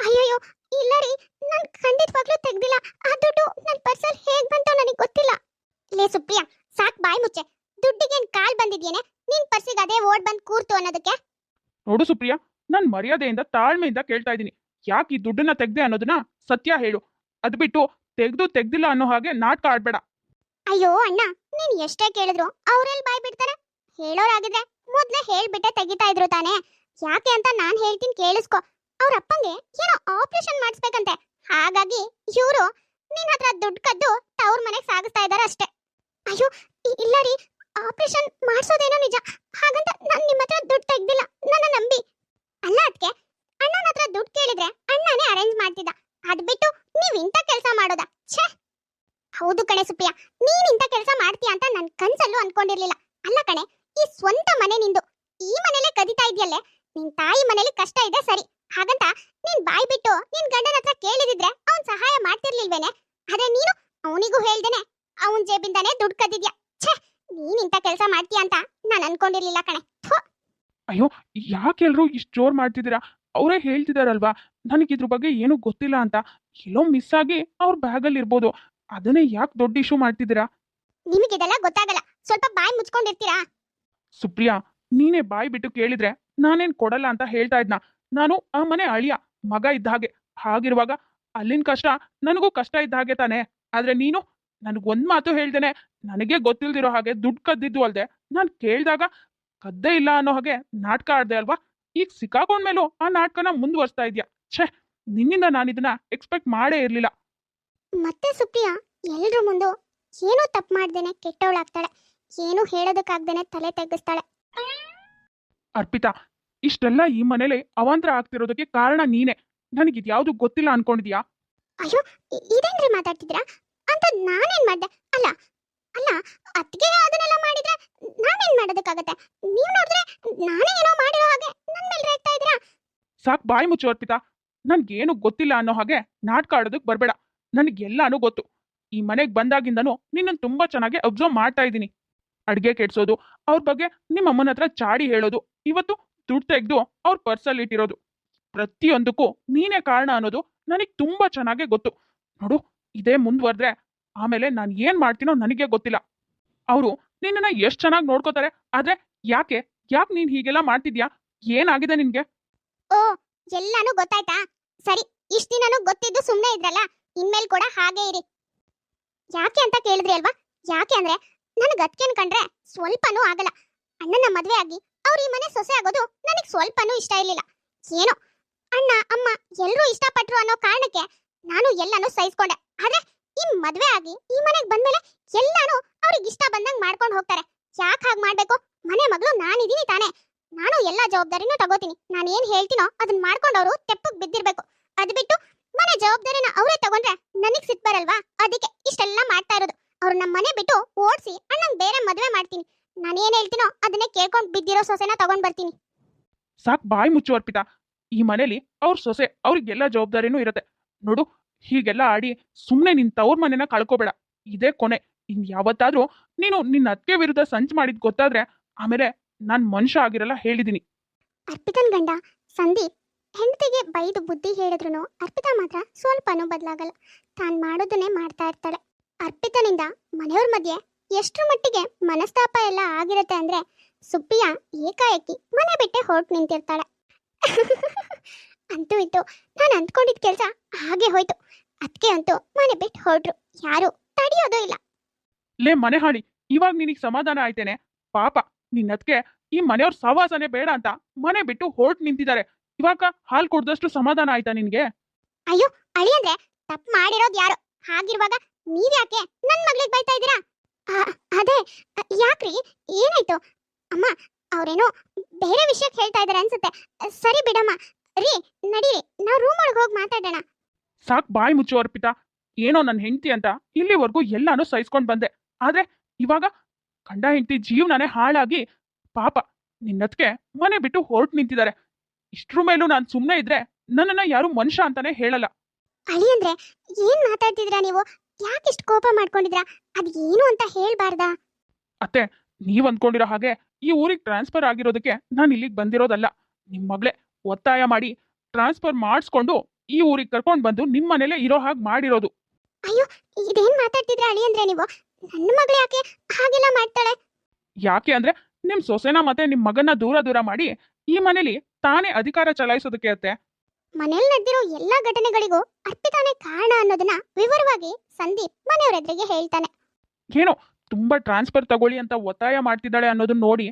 ಅಯ್ಯಯ್ಯೋ ಇಲ್ಲ ರೀ. ನಾನು ಖಂಡಿತವಾಗ್ಲೂ ತೆಗ್ದಿಲ್ಲ. ಆ ದುಡ್ಡು ನನ್ ಪರ್ಸಲ್ ಹೇಗ್ ಬಂತೋ ನನಗೆ ಗೊತ್ತಿಲ್ಲ. ಲೇ ಸುಪ್ರಿಯಾ ಸಾಕ್ ಬಾಯ್ ಮುಚ್ಚೆ. ದುಡ್ಡಿಗೇನ್ ಕಾಲ್ ಬಂದಿದ್ಯೇನೆ? ನಿನ್ ಪರ್ಸಿಗೆ ಅದೇ ಓಡ್ ಬಂದ್ ಕೂರ್ತು ಅನ್ನೋದಕ್ಕೆ? ನೋಡು ಸುಪ್ರಿಯಾ ನಾನು ಮರ್ಯಾದೆಯಿಂದ ತಾಳ್ಮೆಯಿಂದ ಕೇಳ್ತಾ ಇದ್ದೀನಿ. ಯಾಕೆ ಈ ದುಡ್ಡನ್ನ ತೆಗ್ದೆ ಅನ್ನೋದನ್ನ ಸತ್ಯ ಹೇಳು. ಅದು ಬಿಟ್ಟು ತೆಗ್ದು ತೆಗ್ದಿಲ್ಲ ಅನ್ನೋ ಹಾಗೆ ನಾಟಕ ಆಡ್ಬೇಡ. ಅಯ್ಯೋ ಅಣ್ಣ, ನೀನ್ ಎಷ್ಟೇ ಕೇಳಿದ್ರು ಅವ್ರೆಲ್ ಬಾಯ್ ಬಿಡ್ತಾರೆ? ಹೇಳೋರಾಗಿದ್ರೆ ಮೊದ್ಲೇ ಹೇಳ್ಬಿಟ್ಟೆ ತೆಗಿತಾ ಇದ್ರು ತಾನೇ. ಯಾಕೆ ಅಂತ ನಾನ್ ಹೇಳ್ತೀನಿ ಕೇಳಿಸ್ಕೊ. ಅವ್ರ ಅಪ್ಪಂಗೆ ಏನೋ ಆಪರೇಷನ್ ಮಾಡಿಸ್ಬೇಕಂತೆ. ಹಾಗಾಗಿ ಇವ್ರು ನಿನ್ ಹತ್ರ ದುಡ್ಡು ಕದ್ದು ತವ್ರ ಮನೆಗ್ ಸಾಗಿಸ್ತಾ ಇದಾರೆ ಅಷ್ಟೇ. ಅಯ್ಯೋ ಇಲ್ಲ ರೀ, ಆಪರೇಷನ್ ಮಾಡ್ಸೋದೇನೋ ನಿಜ. ಹಾಗಂತ ನಾನ್ ನಿಮ್ಮ ಹತ್ರ ದುಡ್ಡು ತೆಗ್ದಿಲ್ಲ. ನನ್ನ ನಂಬಿ. ಅಲ್ಲ ಅದಕ್ಕೆ ಅಣ್ಣನ ಹತ್ರ ದುಡ್ಡು ಕೇಳಿದ್ರೆ ಅಣ್ಣನೇ ಅರೇಂಜ್ ಮಾಡ್ತಿದ್ದ. ಅದ್ ಬಿಟ್ಟು ನೀವ್ ಇಂಥ ಕೆಲಸ ಮಾಡೋದಾ? ಛೇ! ಹೌದು ಕಣೆ ಸುಪ್ರಿಯಾ, ನೀನ್ ಇಂಥ ಕೆಲಸ ಮಾಡ್ತೀಯ ಅಂತ ನನ್ ಕನ್ಸಲ್ಲೂ ಅನ್ಕೊಂಡಿರ್ಲಿಲ್ಲ. ಅಲ್ಲ ಕಣೆ, ಈ ಸ್ವಂತ ಮನೆ ನಿಂದು, ಈ ಮನೇಲೆ ಕದಿತಾ ಇದೆಯಲ್ಲೇ? ನಿನ್ ತಾಯಿ ಮನೇಲಿ ಕಷ್ಟ ಇದೆ ಸರಿ. ಹಾಗಂತ ನೀನ್ ಬಾಯ್ ಬಿಟ್ಟು ನಿನ್ ಗಂಡನ ಹತ್ರ ಕೇಳಿದಿದ್ರೆ ಅವ್ನ್ ಸಹಾಯ ಮಾಡ್ತಿರ್ಲಿಲ್ವೇನೆ? ಆದ್ರೆ ನೀನು ಅವನಿಗೂ ಹೇಳ್ದೇನೆ, ಅವನ್ ಜೇಬಿಂದಾನೇ ದುಡ್ಡು ಕದಿದ್ಯಾ ಛೇ! ನೀನ್ ಇಂಥ ಕೆಲಸ ಮಾಡ್ತೀಯ ಅಂತ ನಾನ್ ಅನ್ಕೊಂಡಿರ್ಲಿಲ್ಲ ಕಣೆ. ಅಯ್ಯೋ ಯಾಕೆಲ್ರು ಇಷ್ಟು ಜೋರ್ ಮಾಡ್ತಿದ್ದೀರಾ? ಅವರೇ ಹೇಳ್ತಿದಾರಲ್ವಾ? ನನಗೆ ಇದ್ರ ಬಗ್ಗೆ ಏನೂ ಗೊತ್ತಿಲ್ಲ ಅಂತ ಎಲ್ಲೋ ಮಿಸ್ ಆಗಿ ಅವ್ರ ಬ್ಯಾಗಲ್ಲಿ ಇರ್ಬೋದು. ಅದನ್ನೇ ಯಾಕೆ ದೊಡ್ಡ ಇಶ್ಯೂ ಮಾಡ್ತಿದ್ದೀರಾ? ನಿಮಗಿದೆಲ್ಲ ಗೊತ್ತಾಗಲ್ಲ. ಸ್ವಲ್ಪ ಬಾಯಿ ಮುಚ್ಕೊಂಡಿರ್ತೀರಾ? ಸುಪ್ರಿಯಾ ನೀನೇ ಬಾಯಿ ಬಿಟ್ಟು ಕೇಳಿದ್ರೆ ನಾನೇನ್ ಕೊಡಲ್ಲ ಅಂತ ಹೇಳ್ತಾ ಇದ್ನ. ನಾನು ಆ ಮನೆ ಅಳಿಯ ಮಗ ಇದ್ದ ಹಾಗೆ. ಹಾಗಿರುವಾಗ ಅಲ್ಲಿನ ಕಷ್ಟ ನನಗೂ ಕಷ್ಟ ಇದ್ದ ಹಾಗೆ ತಾನೆ. ಆದ್ರೆ ನೀನು ನನಗೆ ಒಂದ್ ಮಾತು ಹೇಳ್ದೇನೆ ನನಗೆ ಗೊತ್ತಿಲ್ದಿರೋ ಹಾಗೆ ದುಡ್ಡು ಕದ್ದಿದ್ದು ಅಲ್ದೆ ನಾನು ಕೇಳಿದಾಗ ಕದ್ದೇ ಇಲ್ಲ ಅನ್ನೋ ಹಾಗೆ ನಾಟಕ ಆಡ್ದೆ ಅಲ್ವಾ? ಈಗ ಸಿಕ್ಕಾಕೊಂಡ್ಮೇಲೂ ಆ ನಾಟಕನ ಮುಂದುವರಿಸ್ತಾ ಇದ್ಯಾ? ಛೇ ನಿನ್ನಿಂದ ನಾನು ಇದನ್ನ ಎಕ್ಸ್ಪೆಕ್ಟ್ ಮಾಡೇ ಇರ್ಲಿಲ್ಲ. ಮತ್ತೆ ಸುಪ್ರಿಯಾ ಎಲ್ರ ಮುಂದೆ ಏನೋ ತಪ್ಪು ಮಾಡ್ದೇನೆ ಕೆಟ್ಟವಳಾಗ್ತಾಳೆ ಏನು ಹೇಳೋದಕ್ಕಾಗ್ದೇನೆ ತಲೆ ತೆಗ್ಗಿಸ್ತಾಳೆ. ಅರ್ಪಿತಾ ಇಷ್ಟೆಲ್ಲ ಈ ಮನೇಲಿ ಅವಾಂತರ ಆಗ್ತಿರೋದಕ್ಕೆ ಕಾರಣ ನೀನೆ. ನನಗೆ ಇದ್ಯಾವುದು ಗೊತ್ತಿಲ್ಲ ಅನ್ಕೊಂಡಿದ್ಯಾ? ಅಯ್ಯೋ ಇ- ಇದೇನ್ರಿ ಮಾತಾಡ್ತಿದ್ರಾ ಅಂತ ನಾನೇನ್ ಮಾಡ್ದೆ? ಅಲ್ಲ ಅಲ್ಲ ಅತ್ತಿಗೆ ಅದನ್ನೆಲ್ಲ ಮಾಡಿದ್ರೆ ನಾನೇನ್ ಮಾಡೋದಕ್ಕಾಗತ್ತೆ? ನೀವ್ ನೋಡಿದ್ರೆ ನಾನೇ ಏನೋ ಮಾಡಿರೋ ಹಾಗೆ ನನ್ನ ಮೇಲೆ ರೇಗ್ತಾ ಇದ್ದೀರಾ? ಸಾಕ್ ಬಾಯಿ ಮುಚ್ಚು ಅರ್ಪಿತಾ. ನನ್ಗೇನು ಗೊತ್ತಿಲ್ಲ ಅನ್ನೋ ಹಾಗೆ ನಾಟಕ ಆಡೋದಕ್ಕೆ ಬರಬೇಡ. ನನಗೆಲ್ಲಾನು ಗೊತ್ತು. ಈ ಮನೆಗೆ ಬಂದಾಗಿಂದನೂ ನಿನ್ನನ್ನು ತುಂಬಾ ಚೆನ್ನಾಗಿ ಅಬ್ಸರ್ವ್ ಮಾಡ್ತಾ ಇದ್ದೀನಿ. ಅಡ್ಗೆ ಕೆಡ್ಸೋದು, ಅವ್ರ ಬಗ್ಗೆ ನಿಮ್ಮ ಅಮ್ಮನ ಹತ್ರ ಚಾಡಿ ಹೇಳೋದು, ಇವತ್ತು ದುಡ್ಡು ತೆಗೆದು ಅವ್ರ ಪರ್ಸಲ್ಲಿ ಇಟ್ಟಿರೋದು. ಪ್ರತಿಯೊಂದಕ್ಕೂ ನೀನೇ ಕಾರಣ ಅನ್ನೋದು ನನಗೆ ತುಂಬಾ ಚೆನ್ನಾಗೇ ಗೊತ್ತು. ನೋಡು, ಇದೇ ಮುಂದುವರೆದ್ರೆ ಆಮೇಲೆ ನಾನು ಏನ್ ಮಾಡ್ತೀನೋ ನನಗೆ ಗೊತ್ತಿಲ್ಲ. ಅವರು ನಿನ್ನನ್ನ ಎಷ್ಟು ಚೆನ್ನಾಗಿ ನೋಡ್ಕೋತಾರೆ, ಆದ್ರೆ ಯಾಕೆ ಯಾಕೆ ನೀನ್ ಹೀಗೆಲ್ಲ ಮಾಡ್ತಿದ್ಯಾ? ಏನಾಗಿದೆ ನಿನ್ಗೆ? ಎಲ್ಲಾನು ಗೊತ್ತಾಯ್ತಾ? ಸರಿ, ಇಷ್ಟ ದಿನನೂ ಗೊತ್ತಿದ್ದು ಸುಮ್ನೆ ಇದ್ರಲ್ಲ, ಇನ್ಮೇಲ್ ಕೂಡ ಹಾಗೆ ಇರಿ. ಯಾಕೆ ಅಂತ ಕೇಳಿದ್ರಿ ಅಲ್ವಾ? ಯಾಕೆ ಅಂದ್ರೆ ನನಗೆ ಅದ್ಕೇನ್ ಕಂಡ್ರೆ ಸ್ವಲ್ಪನೂ ಆಗಲ್ಲ. ಅಣ್ಣನ ಮದ್ವೆ ಆಗಿ ಅವ್ರ ಈ ಮನೆ ಸೊಸೆ ಆಗೋದು ನನಗೆ ಸ್ವಲ್ಪನೂ ಇಷ್ಟ ಇರ್ಲಿಲ್ಲ. ಏನೋ, ಅಣ್ಣ, ಅಮ್ಮ ಎಲ್ರೂ ಇಷ್ಟಪಟ್ರು ಅನ್ನೋ ಕಾರಣಕ್ಕೆ ನಾನು ಎಲ್ಲಾನು ಸಹಿಸ್ಕೊಂಡೆ. ಆದ್ರೆ ಈ ಮದ್ವೆ ಆಗಿ ಈ ಮನೆಗೆ ಬಂದ್ಮೇಲೆ ಎಲ್ಲಾನು ಅವ್ರಿಗೆ ಇಷ್ಟ ಬಂದಂಗ್ ಮಾಡ್ಕೊಂಡು ಹೋಗ್ತಾರೆ. ಯಾಕೆ ಹಾಗೆ ಮಾಡ್ಬೇಕು? ಮನೆ ಮಗಳು ನಾನಿದೀನಿ ತಾನೇ. ನಾನು ಎಲ್ಲಾ ಜವಾಬ್ದಾರಿನೂ ತಗೋತೀನಿ. ನಾನು ಏನ್ ಹೇಳ್ತೀನೋ ಅದನ್ನ ಮಾಡ್ಕೊಂಡವ್ರು ತೆಪ್ಪಕ್ಕೆ ಬಿದ್ದಿರ್ಬೇಕು. ಅದ್ ಬಿಟ್ಟು ಮನೆ ಜವಾಬ್ದಾರಿನ ಅವರೇ ತಗೊಂಡ್ರೆ ನನಗ್ ಸಿಟ್ ಬರಲ್ವಾ? ಅದಕ್ಕೆ ಇಷ್ಟೆಲ್ಲ ಮಾಡ್ತಾ ಇರೋದು. ಅವ್ರು ನಮ್ಮ ಮನೆ ಬಿಟ್ಟು ಓಡಿಸಿ ಅಣ್ಣಂಗ್ ಬೇರೆ ಮದ್ವೆ ಮಾಡ್ತೀನಿ. ನಾನು ಏನ್ ಹೇಳ್ತೀನೋ ಅದನ್ನೇ ಕೇಳ್ಕೊಂಡ್ ಬಿದ್ದಿರೋ ಸೊಸೆನ ತಗೊಂಡ್ ಬರ್ತೀನಿ. ಸಾಕ್ ಬಾಯಿ ಮುಚ್ಚು ಅರ್ಪಿತಾ. ಈ ಮನೇಲಿ ಅವ್ರ ಸೊಸೆ ಅವ್ರಿಗೆಲ್ಲ ಜವಾಬ್ದಾರಿನೂ ಇರುತ್ತೆ. ನೋಡು, ಹೀಗೆಲ್ಲ ಆಡಿ ಸುಮ್ಮನೆ ನಿನ್ ತವ್ರ ಮನೆನ ಕಳ್ಕೊಬೇಡ. ಇದೇ ಕೊನೆ. ಇನ್ ಯಾವತ್ತಾದ್ರೂ ನೀನು ನಿನ್ನ ಅತ್ತಿಗೆ ವಿರುದ್ಧ ಸಂಚು ಮಾಡಿದ್ ಗೊತ್ತಾದ್ರೆ ಆಮೇಲೆ ನಾನ್ ಮನುಷ್ಯ ಆಗಿರಲ್ಲ ಹೇಳಿದೀನಿ. ಅರ್ಪಿತನ್ ಗಂಡ ಸಂದೀಪ್ ಹೆಂಡತಿಗೆ ಬೈದು ಬುದ್ಧಿ ಹೇಳಿದ್ರು ಅರ್ಪಿತಾ ಮಾತ್ರ ಸ್ವಲ್ಪನೂ ಬದಲಾಗಲ್ಲ. ತಾನು ಮಾಡೋದನ್ನೇ ಮಾಡ್ತಾ ಇರ್ತಾಳೆ. ಅರ್ಪಿತನಿಂದ ಮನೆಯವ್ರ ಮಧ್ಯೆ ಎಷ್ಟ್ರ ಮಟ್ಟಿಗೆ ಮನಸ್ತಾಪ ಎಲ್ಲ ಆಗಿರತ್ತೆ ಅಂದ್ರೆ ಸುಪ್ಪಿಯ ಏಕಾಏಕಿ ಮನೆ ಬಿಟ್ಟೆ ಹೊರಟು ನಿಂತಿರ್ತಾಳೆ. ಅಂತೂ ಇತ್ತು. ನಾನು ಅಂದ್ಕೊಂಡಿದ್ ಕೆಲಸ ಹಾಗೆ ಹೋಯ್ತು. ಅದಕ್ಕೆ ಅಂತೂ ಮನೆ ಬಿಟ್ಟು ಹೊರಟ್ರು. ಯಾರು ತಡೆಯೋದು ಇಲ್ಲ. ಲೇ ಮನೆ ಹಾಳಿ ಇವಾಗ ನಿನಗೆ ಸಮಾಧಾನ ಆಯ್ತೇನೆ? ಪಾಪ ನಿನ್ನದ್ಕೆ ಈ ಮನೆಯವ್ರ ಸವಾಸನೆ ಬೇಡ ಅಂತ ಮನೆ ಬಿಟ್ಟು ಹೊರಟು ನಿಂತಿದ್ದಾರೆ. ಇವಾಗ ಹಾಲ್ ಕುಡ್ದಷ್ಟು ಸಮಾಧಾನ ಆಯ್ತಾ ನಿನ್ಗೆ? ಅಳಿ ಅಂದ್ರೆ ತಪ್ಪು ಮಾಡಿರೋದು ಯಾರು? ಹಾಗಿರುವಾಗ ನೀವ್ಯಾಕೆ ನನ್ ಮಗಳಿಗೆ ಬೈತಾ ಇದ್ದೀರಾ? ಅದೇ ಯಾಕ್ರಿ? ಏನಾಯ್ತು? ಅಮ್ಮ ಅವ್ರೇನೋ ಬೇರೆ ವಿಷಯಕ್ಕೆ ಹೇಳ್ತಾ ಇದಾರೆ ಅನ್ಸುತ್ತೆ. ಸರಿ ಬಿಡಮ್ಮ. ರೀ ನಡೀರಿ. ನಾವು ರೂಮ್ ಒಳಗೆ ಹೋಗಿ ಮಾತಾಡೋಣ. ಸಾಕ್ ಬಾಯಿ ಮುಚ್ಚು ಅರ್ಪಿತಾ. ಏನೋ ನನ್ನ ಹೆಂಡತಿ ಅಂತ ಇಲ್ಲಿವರೆಗೂ ಎಲ್ಲಾನು ಸಹಿಸ್ಕೊಂಡ್ ಬಂದೆ. ಆದ್ರೆ ಇವಾಗ ಗಂಡ ಹೆಂಡತಿ ಜೀವನನೇ ಹಾಳಾಗಿ ಪಾಪ ನಿನ್ನತ್ಗೆ ಮನೆ ಬಿಟ್ಟು ಹೊರಟು ನಿಂತಿದ್ದಾರೆ. ಇಷ್ಟ್ರ ಮೇಲೂ ನಾನು ಸುಮ್ಮನೆ ಇದ್ರೆ ನನ್ನನ್ನ ಯಾರು ಮನುಷ್ಯ ಅಂತಾನೆ ಹೇಳಲ್ಲ. ಅಳಿ ಅಂದ್ರೆ ಏನ್ ಮಾತಾಡ್ತಿದ್ರ ನೀವು? ಯಾಕೆ ಇಷ್ಟು ಕೋಪ ಮಾಡ್ಕೊಂಡಿದ್ರಾ ಅದ್ ಏನು ಅಂತ ಹೇಳ್ಬಾರ್ದಾ? ಅತ್ತೆ ನೀವ್ ಅನ್ಕೊಂಡಿರೋ ಹಾಗೆ ಈ ಊರಿಗೆ ಟ್ರಾನ್ಸ್ಫರ್ ಆಗಿರೋದಕ್ಕೆ ನಾನು ಇಲ್ಲಿಗೆ ಬಂದಿರೋದಲ್ಲ. ನಿಮ್ ಮಗಳೇ ಒತ್ತಾಯ ಮಾಡಿ ಟ್ರಾನ್ಸ್ಫರ್ ಮಾಡಿಸ್ಕೊಂಡು ಈ ಊರಿಗೆ ಕರ್ಕೊಂಡು ಬಂದು ನಿಮ್ ಮನೇಲೆ ಇರೋ ಹಾಗೆ ಮಾಡಿರೋದು. ಅಯ್ಯೋ ಇದೇನ್ ಮಾತಾಡ್ತಿದ್ರ ಅಳಿ ಅಂದ್ರೆ ನೀವು? ನನ್ನ ಮಗಳು ಯಾಕೆ ಹಾಗೆಲ್ಲ ಮಾಡ್ತಾಳೆ? ಯಾಕೆ ಅಂದ್ರೆ ನಿಮ್ ಸೊಸೆನ ಮತ್ತೆ ನಿಮ್ ಮಗನ ದೂರ ದೂರ ಮಾಡಿ ಈ ಮನೇಲಿ ತಾನೇ ಅಧಿಕಾರ ಚಲಾಯಿಸೋದಕ್ಕೆ ಅತ್ತೆ. ಮನೇಲಿ ನಡೆದಿರೋ ಎಲ್ಲಾ ಘಟನೆಗಳಿಗೂ ಅರ್ಪಿತಾನೇ ಕಾರಣ ಅನ್ನೋದನ್ನ ವಿವರವಾಗಿ ಸಂದೀಪ್ ಮನೆಯವರ ಎದುರಿಗೆ ಹೇಳ್ತಾನೆ. ಏನೋ ತುಂಬಾ ಟ್ರಾನ್ಸ್ಫರ್ ತಗೊಳ್ಳಿ ಅಂತ ಒತ್ತಾಯ ಮಾಡ್ತಿದ್ದಾಳೆ ಅನ್ನೋದನ್ನ ನೋಡಿ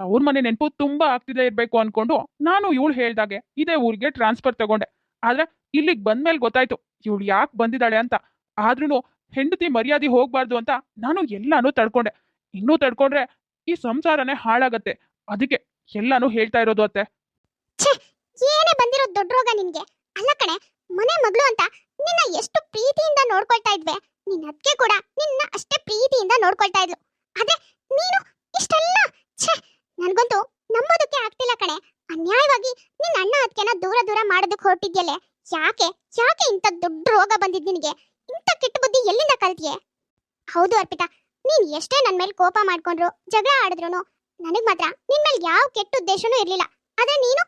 ತವ್ರ ಮನೆ ನೆನಪು ತುಂಬಾ ಆಗ್ತಿದೆ ಇರ್ಬೇಕು ಅನ್ಕೊಂಡು ನಾನು ಇವಳು ಹೇಳ್ದಾಗೆ ಇದೇ ಊರಿಗೆ ಟ್ರಾನ್ಸ್ಫರ್ ತಗೊಂಡೆ. ಆದ್ರೆ ಇಲ್ಲಿಗೆ ಬಂದ್ಮೇಲೆ ಗೊತ್ತಾಯ್ತು ಇವಳು ಯಾಕೆ ಬಂದಿದ್ದಾಳೆ ಅಂತ. ಆದ್ರೂ ಹೆಂಡತಿ ಮರ್ಯಾದೆ ಹೋಗ್ಬಾರ್ದು ಅಂತ ನಾನು ಎಲ್ಲಾನು ತಡ್ಕೊಂಡೆ. ಇನ್ನೂ ತಡ್ಕೊಂಡ್ರೆ ಈ ಸಂಸಾರನೇ ಹಾಳಾಗತ್ತೆ. ಅದಕ್ಕೆ ಎಲ್ಲಾನು ಹೇಳ್ತಾ ಇರೋದು ಅತ್ತೆ. ಏನೇ ಬಂದಿರೋ ದೊಡ್ಡ ರೋಗ ನಿನ್ಗೆ? ಅಲ್ಲ ಕಣೆ, ಮನೆ ಮಗಳು ಅಂತ ನಿನ್ನ ಎಷ್ಟು ಪ್ರೀತಿಯಿಂದ ನೋಡ್ಕೊಳ್ತಾ ಇದ್ವೆ? ನಿನ್ನ ಅದ್ಕೆ ಕೂಡ ನಿನ್ನ ಅಷ್ಟೇ ಪ್ರೀತಿಯಿಂದ ನೋಡ್ಕೊಳ್ತಾ ಇದ್ಲು. ಆದ್ರೆ ನೀನು ಇಷ್ಟೆಲ್ಲ, ಛೇ, ನನ್ಗಂತೂ ನಂಬೋದಕ್ಕೆ ಆಗ್ತಿಲ್ಲ ಕಣೆ. ಅನ್ಯಾಯವಾಗಿ ನಿನ್ನ ಅಣ್ಣ ಅದಕ್ಕೆನ ದೂರ ದೂರ ಮಾಡೋದಕ್ಕೆ ಹೊರಟಿದ್ಯಲ್ಲೇ? ಯಾಕೆ ಯಾಕೆ ಇಂಥ ದೊಡ್ಡ ರೋಗ ಬಂದಿದ್ ನಿನಗೆ? ಇಂಥ ಕೆಟ್ಟ ಬುದ್ಧಿ ಎಲ್ಲಿಂದ ಕಲ್ತಿಯೇ? ಹೌದು ಅರ್ಪಿತಾ ನೀನ್ ಎಷ್ಟೇ ನನ್ ಮೇಲೆ ಕೋಪ ಮಾಡ್ಕೊಂಡ್ರು, ಜಗಳ ಆಡಿದ್ರು ನನಗ್ ಮಾತ್ರ ನಿನ್ ಮೇಲೆ ಯಾವ ಕೆಟ್ಟ ಉದ್ದೇಶನೂ ಇರ್ಲಿಲ್ಲ. ಆದ್ರೆ ನೀನು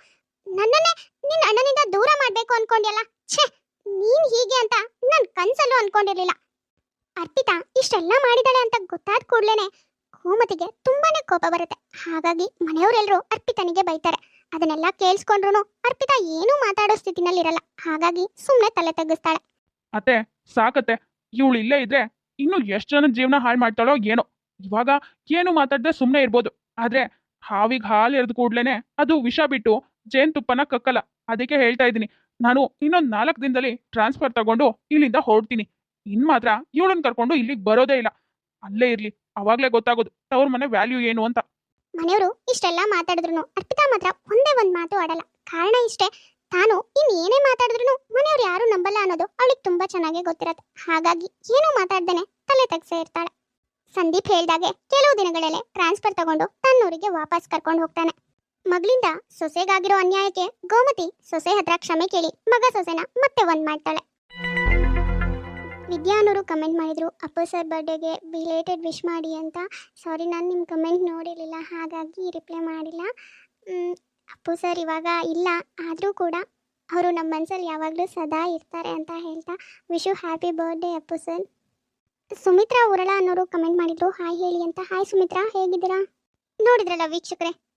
ನನ್ನನ್ನೇ ನಿನ್ ಅಣ್ಣನಿಂದ ದೂರ ಮಾಡ್ಬೇಕು ಅನ್ಕೊಂಡಿಲ್ಲ ಛೇ, ನೀನ್ ಹೀಗೆ ಅಂತ ನನ್ ಕನ್ಸಲ್ಲೂ ಅನ್ಕೊಂಡಿರ್ಲಿಲ್ಲ. ಅರ್ಪಿತಾ ಇಷ್ಟೆಲ್ಲ ಮಾಡಿದಾಳೆ ಅಂತ ಗೊತ್ತಾದ ಕೂಡ್ಲೇನೆ ಕೋಮತಿಗೆ ತುಂಬಾನೇ ಕೋಪ ಬರುತ್ತೆ. ಹಾಗಾಗಿ ಮನೆಯವರೆಲ್ಲರೂ ಅರ್ಪಿತನಿಗೆ ಬೈತಾರೆ. ಅದನ್ನೆಲ್ಲ ಕೇಳಿಸ್ಕೊಂಡ್ರು ಅರ್ಪಿತಾ ಏನೂ ಮಾತಾಡೋ ಸ್ಥಿತಿನಲ್ಲಿರಲ್ಲ. ಹಾಗಾಗಿ ಸುಮ್ಮನೆ ತಲೆ ತಗ್ಗಿಸ್ತಾಳೆ. ಅತ್ತೆ, ಸಾಕತ್ತೆ. ಇವಳು ಇಲ್ಲೇ ಇದ್ರೆ ಇನ್ನು ಎಷ್ಟು ಜನ ಜೀವನ ಹಾಳು ಮಾಡ್ತಾಳೋ ಏನೋ. ಇವಾಗ ಏನು ಮಾತಾಡದೆ ಸುಮ್ಮನೆ ಇರ್ಬೋದು. ಆದ್ರೆ ಹಾವಿಗೆ ಹಾಲು ಎರೆದು ಕೂಡ್ಲೇನೆ ಅದು ವಿಷ ಬಿಟ್ಟು ಜೇನುತುಪ್ಪನ ಕಕ್ಕಲ್ಲ. ಅದಕ್ಕೆ ಹೇಳ್ತಾ ಇದ್ದೀನಿ. ನಾನು ಇನ್ನೊಂದು ನಾಲ್ಕು ದಿನದಲ್ಲಿ ಟ್ರಾನ್ಸ್ಫರ್ ತಗೊಂಡು ಇಲ್ಲಿಂದ ಹೊರಡ್ತೀನಿ. ಇನ್ ಮಾತ್ರ ಇವಳನ್ನ ಕರ್ಕೊಂಡು ಇಲ್ಲಿಗೆ ಬರೋದೇ ಇಲ್ಲ. ಅಲ್ಲೇ ಇರ್ಲಿ. ಅವಾಗ್ಲೇ ಗೊತ್ತಾಗೋದು. ತವ್ರ ಮನೆ ವ್ಯಾಲ್ಯೂ ಏನು ಅಂತ. ಮನೆಯವರು ಇಷ್ಟೆಲ್ಲ ಮಾತಾಡಿದ್ರು ಅರ್ಪಿತಾ ಮಾತ್ರ ಒಂದೇ ಒಂದು ಮಾತು ಆಡಲ್ಲ. ಕಾರಣ ಇಷ್ಟೇ. ತಾನು ಏನೇ ಮಾತಾಡಿದ್ರು ಮನೆಯವ್ರು ಯಾರು ನಂಬಲ್ಲ ಅನ್ನೋದು ಅವಳಿಗೆ ತುಂಬಾ ಚೆನ್ನಾಗಿ ಗೊತ್ತಿರತ್ತೆ. ಹಾಗಾಗಿ ಏನೂ ಮಾತಾಡ್ದೇನೆ ತಲೆ ತೆಗ್ಸೇ ಇರ್ತಾಳೆ. ಸಂದೀಪ್ ಹೇಳ್ದಾಗೆ ಕೆಲವು ದಿನಗಳಲ್ಲಿ ಟ್ರಾನ್ಸ್ಫರ್ ತಗೊಂಡು ತನ್ನೂರಿಗೆ ವಾಪಸ್ ಕರ್ಕೊಂಡು ಹೋಗ್ತಾನೆ. ಮಗಳಿಂದ ಸೊಸೆಗಾಗಿರೋ ಅನ್ಯಾಯಕ್ಕೆ ಗೋಮತಿ ಸೊಸೆ ಹತ್ರ ಕ್ಷಮೆ ಕೇಳಿ ಮಗ ಸೊಸೆನ ಮತ್ತೆ ಒಂದ್ ಮಾಡ್ತಾಳೆ. ವಿದ್ಯಾ ಕಮೆಂಟ್ ಮಾಡಿದ್ರು, ಅಪ್ಪು ಸರ್ ಬರ್ಡೇಗೆ ಬಿಲೇಟೆಡ್ ವಿಶ್ ಮಾಡಿ ಅಂತ. ಸಾರಿ ನಾನು ನಿಮ್ಮ ಕಮೆಂಟ್ ನೋಡಿರಲಿಲ್ಲ, ಹಾಗಾಗಿ ರಿಪ್ಲೈ ಮಾಡಿಲ್ಲ. ಅಪ್ಪು ಸರ್ ಇವಾಗ ಇಲ್ಲ, ಆದರೂ ಕೂಡ ಅವರು ನಮ್ಮ ಮನಸ್ಸಲ್ಲಿ ಯಾವಾಗಲೂ ಸದಾ ಇರ್ತಾರೆ ಅಂತ ಹೇಳ್ತಾ wish you happy birthday Appu sir. Sumitra ಉರಳ ಅನ್ನೋರು ಕಮೆಂಟ್ ಮಾಡಿದ್ರು, ಹಾಯ್ ಹೇಳಿ ಅಂತ. ಹಾಯ್ ಸುಮಿತ್ರಾ, ಹೇಗಿದ್ದೀರಾ? ನೋಡಿದ್ರಲ್ಲ ವೀಕ್ಷಕರೇ